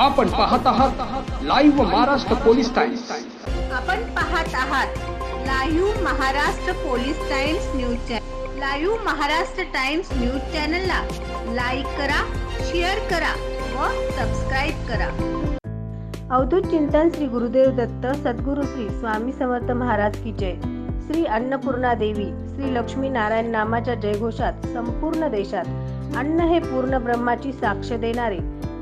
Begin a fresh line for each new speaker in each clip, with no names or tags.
आपण पाहत आहात लाईव्ह महाराष्ट्र पोलीस टाइम्स
आपण पाहत आहात live Maharashtra police Times news channel live Maharashtra Times news चॅनलला लाईक करा शेअर करा व सबस्क्राईब करा. अवधूत चिंतन श्री गुरुदेव दत्त सद्गुरु श्री स्वामी समर्थ महाराज की जय. श्री अन्नपूर्णा देवी श्री लक्ष्मी नारायण नामाच्या जयघोषात संपूर्ण देशात अन्न हे पूर्ण ब्रह्माची साक्ष देणारे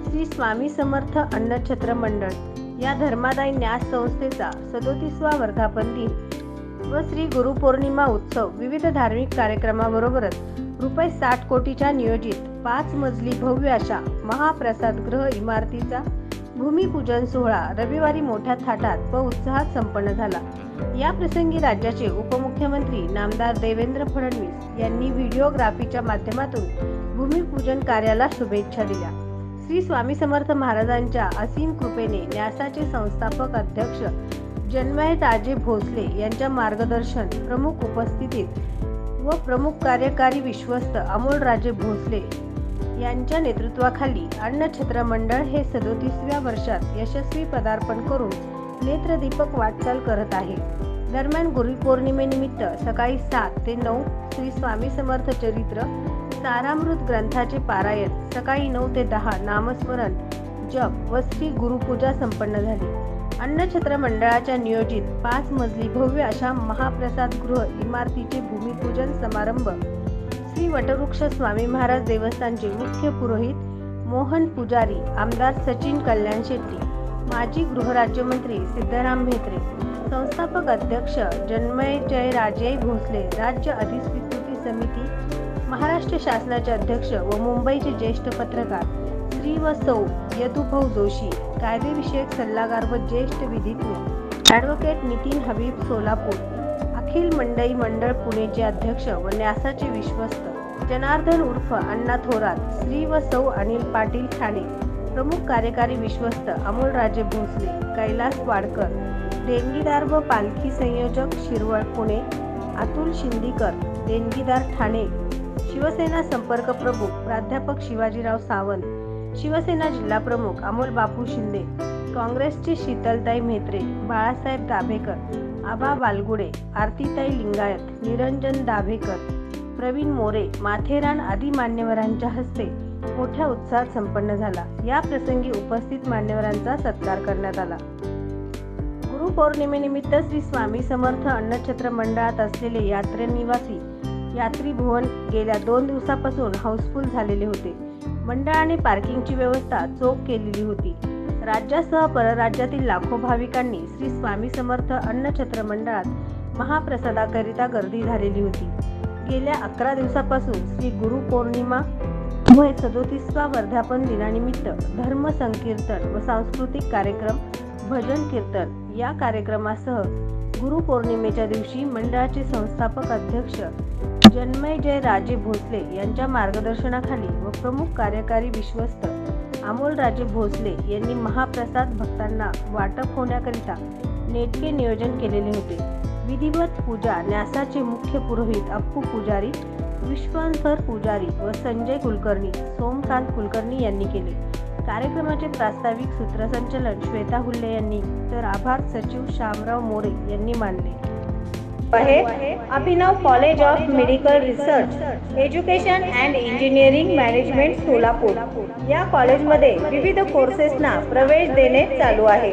श्री स्वामी समर्थ अन्नछत्र मंडळ या धर्मादाय न्यास संस्थेचा सदोतीसवा वर्धापन दिन व श्री गुरुपौर्णिमा उत्सव विविध धार्मिक कार्यक्रमाबरोबरच रुपये साठ कोटीच्या नियोजित पाच मजली भव्य अशा महाप्रसाद ग्रह इमारतीचा भूमिपूजन सोहळा रविवारी मोठ्या थाटात व उत्साहात संपन्न झाला. या प्रसंगी राज्याचे उपमुख्यमंत्री नामदार देवेंद्र फडणवीस यांनी व्हिडिओग्राफीच्या माध्यमातून भूमिपूजन कार्याला शुभेच्छा दिल्या. श्री स्वामी समर्थ महाराजांच्या असीम कृपेने न्यासाचे संस्थापक अध्यक्ष जन्मय ताजे भोसले यांच्या मार्गदर्शन प्रमुख उपस्थितीत व प्रमुख कार्यकारी विश्वस्त अमोल राजे भोसले यांच्या नेतृत्वाखाली अन्नछत्र मंडळ हे सदोतीसव्या वर्षात यशस्वी पदार्पण करून नेत्रदीपक वाटचाल करत आहे. दरम्यान गुरुपौर्णिमेनिमित्त सकाळी सात ते नऊ श्री स्वामी समर्थ चरित्र सारामृत ग्रंथाचे पारायण सकाळी नऊ ते दहा नामस्मरण जप व श्री गुरुपूजा संपन्न झाली. अन्नछत्र मंडळाच्या नियोजित पाच मजली भव्य अशा महाप्रसाद गृह इमारतीचे भूमिपूजन समारंभ. श्री वटवृक्ष स्वामी महाराज देवस्थानचे मुख्य पुरोहित मोहन पुजारी आमदार सचिन कल्याण शेट्टी माजी गृहराज्यमंत्री सिद्धराम भेत्रे संस्थापक अध्यक्ष जन्मय जय राजे भोसले राज्य अधिस्वीकृती समिती महाराष्ट्र शासनाचे अध्यक्ष व मुंबईचे ज्येष्ठ पत्रकार श्री व सौ यदुभाऊ जोशी कायदेविषयक सल्लागार व ज्येष्ठ विधिज्ञ ॲडव्होकेट नितीन हबीब सोलापूर अखिल मंडई मंडळ पुणेचे अध्यक्ष व न्यासाचे विश्वस्त जनार्दन उर्फ अण्णा थोरात श्री व सौ अनिल पाटील ठाणे प्रमुख कार्यकारी विश्वस्त अमोलराजे भोसले कैलास वाडकर देणगीदार व पालखी संयोजक शिरवळ पुणे अतुल शिंदीकर देणगीदार ठाणे शिवसेना संपर्क प्रमुख प्राध्यापक शिवाजीराव सावंत शिवसेना जिल्हा प्रमुख अमोल बापू शिंदे काँग्रेसचे शीतलताई म्हेत्रे बाळासाहेब दाभेकर आबा बालगुडे आरतीताई लिंगायत निरंजन दाभेकर प्रवीण मोरे माथेरान आदी मान्यवरांच्या हस्ते मोठ्या उत्साहात संपन्न झाला. या प्रसंगी उपस्थित मान्यवरांचा सत्कार करण्यात आला. गुरुपौर्णिमेनिमित्त श्री स्वामी समर्थ अन्नछत्र मंडळात असलेले यात्रे निवासी यात्री भुवन गेल्या दोन दिवसापासून हाऊसफुल झालेले होते. मंडळाने पार्किंगची व्यवस्था चोख केलेली होती. राज्यासह परराज्यातील लाखो भाविकांनी श्री स्वामी समर्थ अन्नछत्र मंडळात महाप्रसादाकरिता गर्दी झालेली होती. गेल्या अकरा दिवसापासून श्री गुरुपौर्णिमा मुळे सदोतीसवा वर्धापन दिनानिमित्त धर्म संकीर्तन व सांस्कृतिक कार्यक्रम भजन कीर्तन या कार्यक्रमासह गुरुपौर्णिमेच्या दिवशी मंडळाचे संस्थापक अध्यक्ष जन्मय जय राजे भोसले यांच्या मार्गदर्शनाखाली व प्रमुख कार्यकारी विश्वस्त अमोल राजे भोसले यांनी महाप्रसाद भक्तांना वाटप होण्याकरिता नेटके नियोजन केलेले होते. विधिवत पूजा न्यासाचे मुख्य पुरोहित अप्पू पुजारी विश्वांसर पुजारी व संजय कुलकर्णी सोमकांत कुलकर्णी यांनी केले. कार्यक्रमाचे प्रास्ताविक सूत्रसंचलन श्वेता हुल्ले यांनी. तर आभार सचिव श्यामराव मोरे यांनी मानले.
आहे Abhinav college of medical research education and engineering management Solapur. या कॉलेजमध्ये विविध कोर्सेसना प्रवेश देणे चालू आहे.